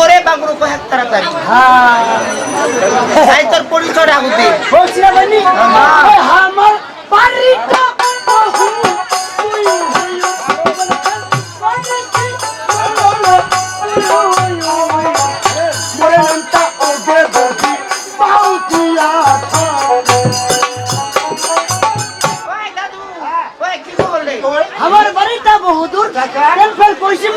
কি কইব রে তারা কয়েক হ্যাঁ। তাই তোর পরিচয় আগুতি বলছি না বানি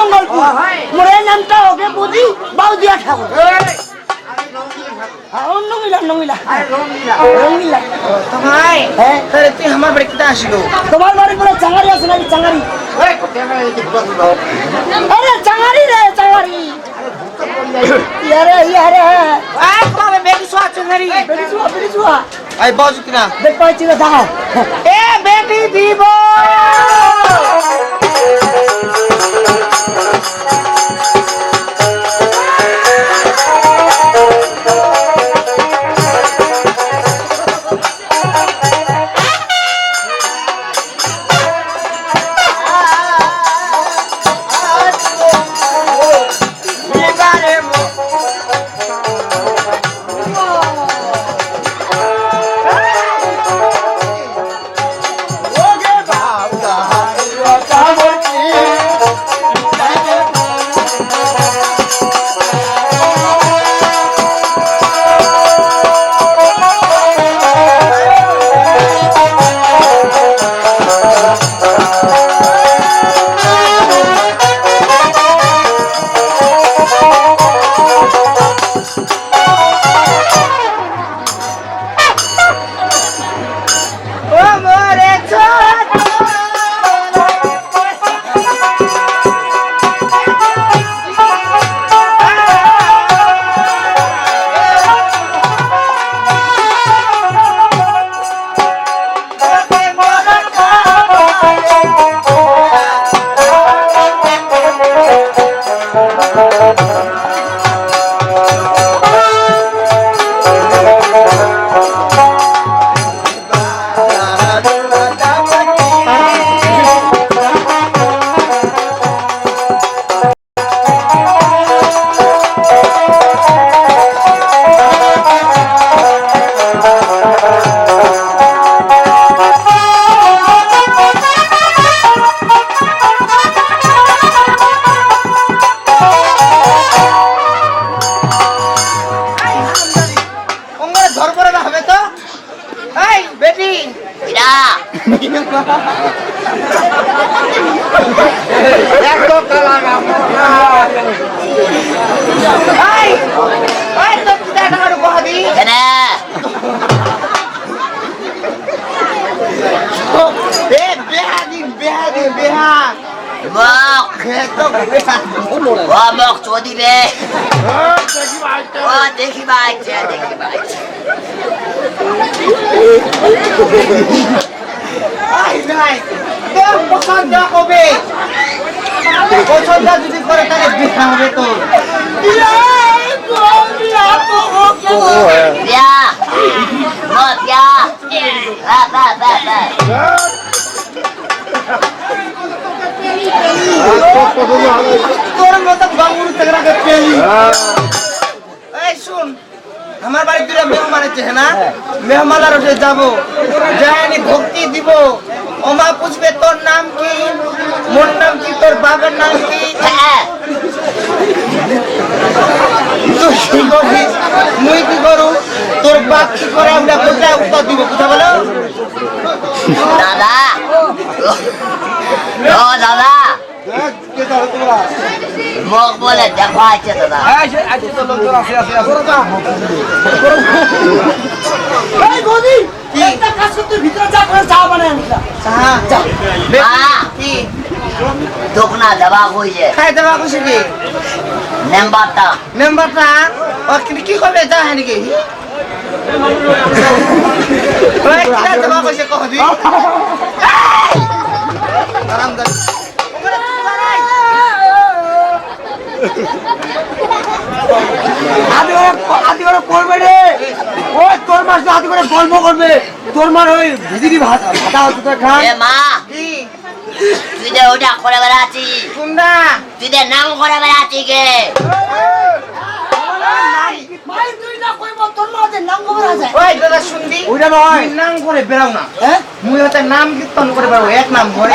মঙ্গলপুর মরে নামটা ওকে বুঝি বাউদিয়া ঠাকুর। হ্যাঁ, হ্যাঁ। তোমার বাড়ি কোনো চাঙারি আছে নাকি চাঙারি? আরে চাঙারি রে চাঙারি। ইয়ারে ইয়ারে। আই কবে বেটি সোয়া চুঙ্গারি বেরিজুয়া বেরিজুয়া আই কিনা। দেখ পাইছি না দাও এ বেটি দিব। আই নাই। তোর পছন্দ হবে? পছন্দ যদি করে তাহলে বিয়া হবে বা বা বা বা তোর মতো বাবুর থেকে পেলি? এই শুন আমার বাড়ি দুটো মেহমান আছে হ্যাঁ না? মেহমান আর ওঠে যাব। যাইনি ভক্তি দিব। ওমা পুষবে তোর নাম কি? মোর নাম কি? তোর বাবার নাম কি? হ্যাঁ। তুই কি করিস মুই কি করু? তোর বাপ কি করে আমরা কোথায় উত্তর দিব কোথা বলো? দাদা। ও দাদা। মুখ বলে দেখো আছে দাদা। কি দোকনা দেবা কইছে খাই দেবা খুশি কি নেম্বারটা মেম্বারটা ও কি- কি করবে যা হ্যাঁ নাকি ওই কিরা দেবা কইছে আরাম কর আদি করে আদি করে করবে রে? ওই তোর মাস আদি করে গল্প করবে? তোর মার ওই ভিজিরি ভাত ভাতা হচ্ছে তো খান এ মা। তুই যে ওটা করে বেড়াচ্ছি কুন্ডা তুই যে নাম করে বেড়াচ্ছি গে। নাম খবর আছে ওই দাদা শুনবি? ওইটা নয়। তুই নাম করে বেরাও না। হ্যাঁ? মুই হতে নাম কীর্তন করে বেরাও এক নাম করে।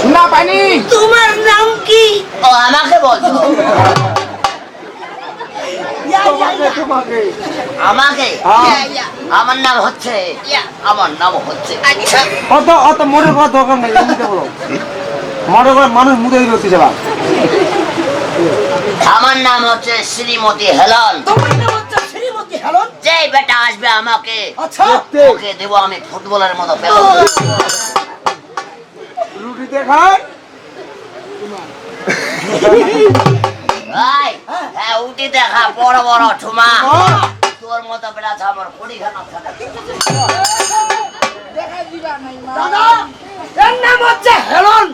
শোনা পাইনি। তোমার নাম কি? ও আমাকে। তোমাকে আমাকে? আমার নাম হচ্ছে আমার নাম হচ্ছে। অত অত করার দরকার নেই বলো। মনে করে মানুষ মুদে হচ্ছে যাবা আমার নাম হচ্ছে শ্রীমতী হেলন তোমার নাম হচ্ছে শ্রীমতী হেলন যে বেটা আসবে আমাকে আচ্ছা। ওকে দেবো আমি ফুটবলের মতো দেখায় হ্যাঁ। উঠি দেখা বড় বড় ঠুমা। তোর মতো বেটা আমার কুড়ি দাদা এর নাম হচ্ছে হেলন।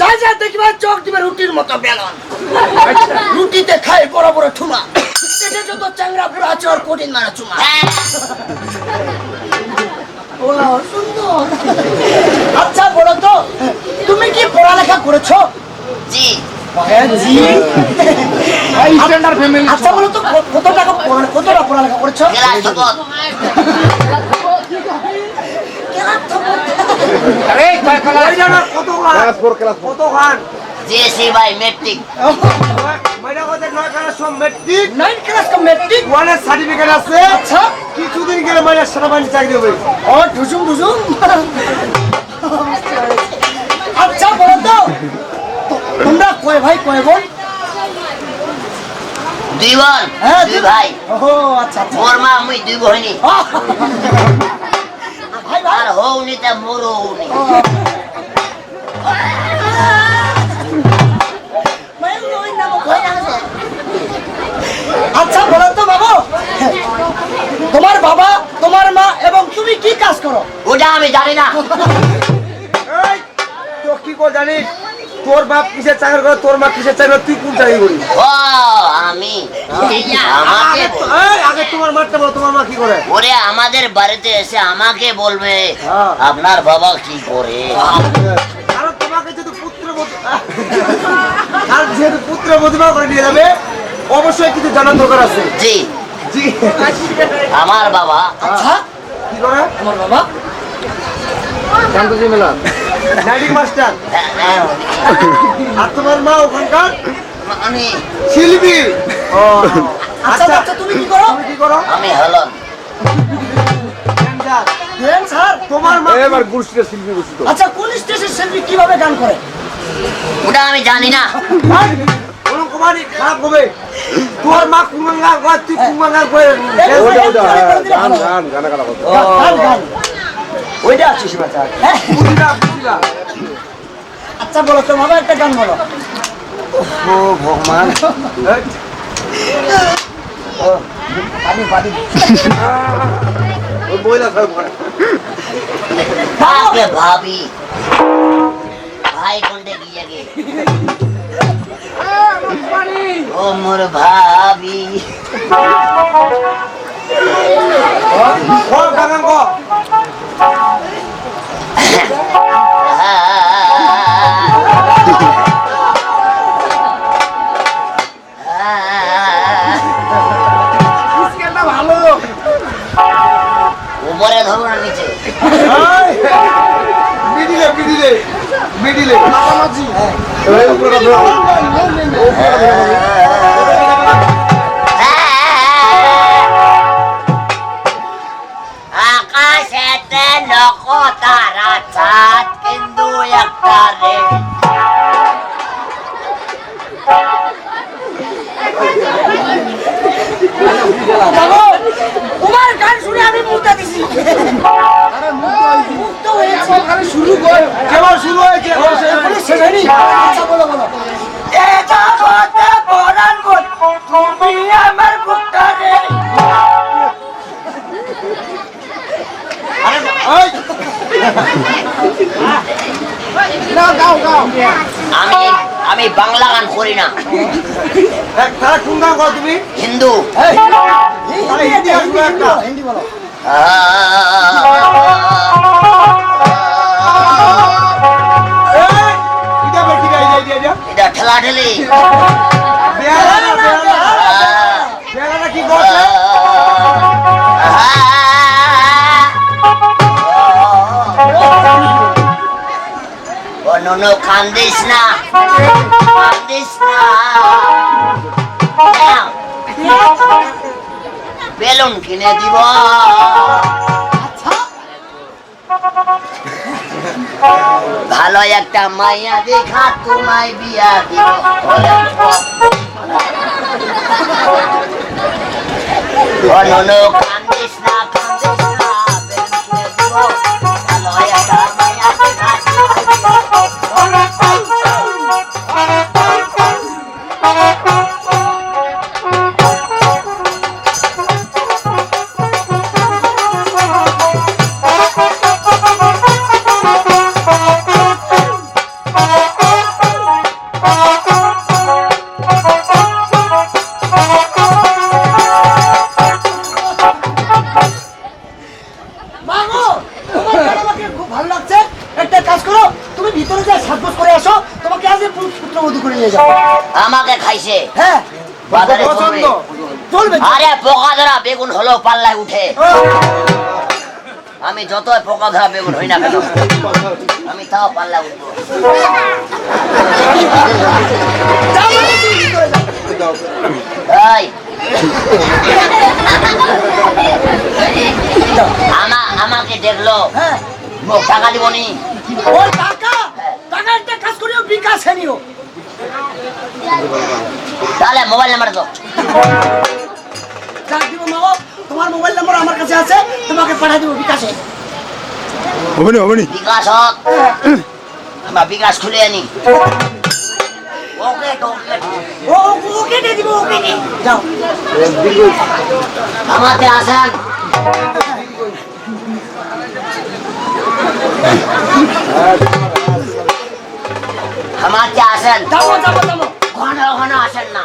যা যা দেখবে চোখ দিবে রুটির মতো বেলন। রুটিতে খাই বড় বড় ঠুমা। পেটে যত চ্যাংরা পুরো আছে ওর কঠিন মারা চুমা ও সুন্দর। আচ্ছা বলো তো তুমি কি পড়ালেখা করেছ? জি। জি। আচ্ছা বলো তো কত টাকা কতটা পড়ালেখা করেছ? By metric. সার্টিফিকেট আছে। আচ্ছা। কিছুদিন গেলে মাইনা সেনাবাহিনী চাকরি হবে। ও ঢুসুম ঢুসুম। আচ্ছা বলো তো। তোমরা কয় ভাই কয় বোন? দুই বোন। হ্যাঁ, দুই ভাই। ও আচ্ছা আচ্ছা। মোর মা মুই দুই বহিনী আর হৌনি তা মোর হৌনি আচ্ছা বলো তো বাবু। তোমার বাবা তোমার মা এবং তুমি কি কাজ করো? ওটা আমি জানি না। করে জানিস তোর বাপ কিসের চাকরি করে তোর মা কিসের চাকরি তুই কোন চাকরি করিস? ও আমি। আমাকে আগে বল- এই, আগে তোমার মারতে বলো তোমার মা কি করে? ওরে আমাদের বাড়িতে এসে আমাকে বলবে হ্যাঁ। আপনার বাবা কি করে? কারণ তোমাকে যদি পুত্র আর যেহেতু পুত্র প্রতিভা করে নিয়ে যাবে অবশ্যই কিছু জানার দরকার আছে। জি। জি। আমার বাবা আচ্ছা কি করে? তোমার বাবা? শান্তজি মেলা নাইটিং মাস্টার হ্যাঁ, হ্যাঁ, আর তোমার মা ওখানকার আমি শিল্পী ও আচ্ছা বাচ্চা তুমি কি করো তুমি কি করো আমি হলন ড্যান্সার। দেন স্যার তোমার মা এবার গোষ্ঠীটা শিল্পী গোষ্ঠী আচ্ছা কোন স্টেজের শিল্পী কীভাবে গান করে ওটা আমি জানি না কোনো কুমারী খারাপ হবে তোমার মা কুমাঙ্গার করে তুই কুমাঙ্গার করে হ্যাঁ, গান গান গানা গান গান ওইটা আছে হ্যাঁ? আচ্ছা বলো তোমাকে একটা গান বলো। ও ভগবান পানি পানি মহিলা সব ভাবি। ভাই কোনটা গিয়ে গে ও মোর ভাবি। ও উপরে ধরবো না নিচে। মিডিলে মিডিলে মিডিলে মাঝামাঝি উপরে ধরো। তোমার গান শুনে আমি মুক্তা দিছি মুক্ত হয়েছে শুরু কর কেবল শুরু হয়েছে শেষ হয়নি। আমি আমি বাংলা গান করি না। তারা কোন গান করো তুমি? হিন্দু। হিন্দি বলো। এটা ঠেলা ঠেলি নুনু কান্দিস না কান্দিস না। বেলুন কিনে দিব। ভালো একটা মাইয়া দেখা, তোমায় বিয়া দিব। ও চলবে। আরে পোকা ধরা বেগুন হলো পাল্লায় উঠে। আমি যত পোকা ধরা বেগুন হই না কেন আমি তাও পাল্লা উঠবো। আমাকে দেখল। হ্যাঁ। টাকা দিবনি ওই টাকা? টাকা একটা কাজ করিও বিকাশ নিও তাহলে মোবাইল নাম্বার মাগো তোমার মোবাইল নম্বর আমার কাছে আছে তোমাকে পাঠিয়ে দেবো বিকাশে। হবে না হবে না বিকাশ হোক। আমরা বিকাশ খুলে আনি। আমাতে আসেন। আমাতে আসেন। যাব যাব যাব। ঘন ঘন আসেন না।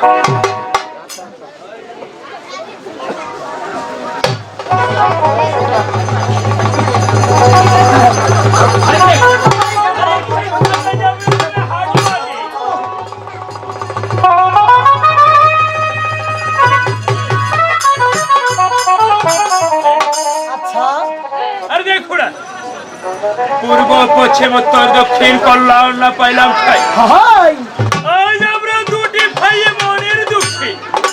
আচ্ছা। পূর্ব পশ্চিম উত্তর দক্ষিণ কল্যাণ না পাইলাম খাই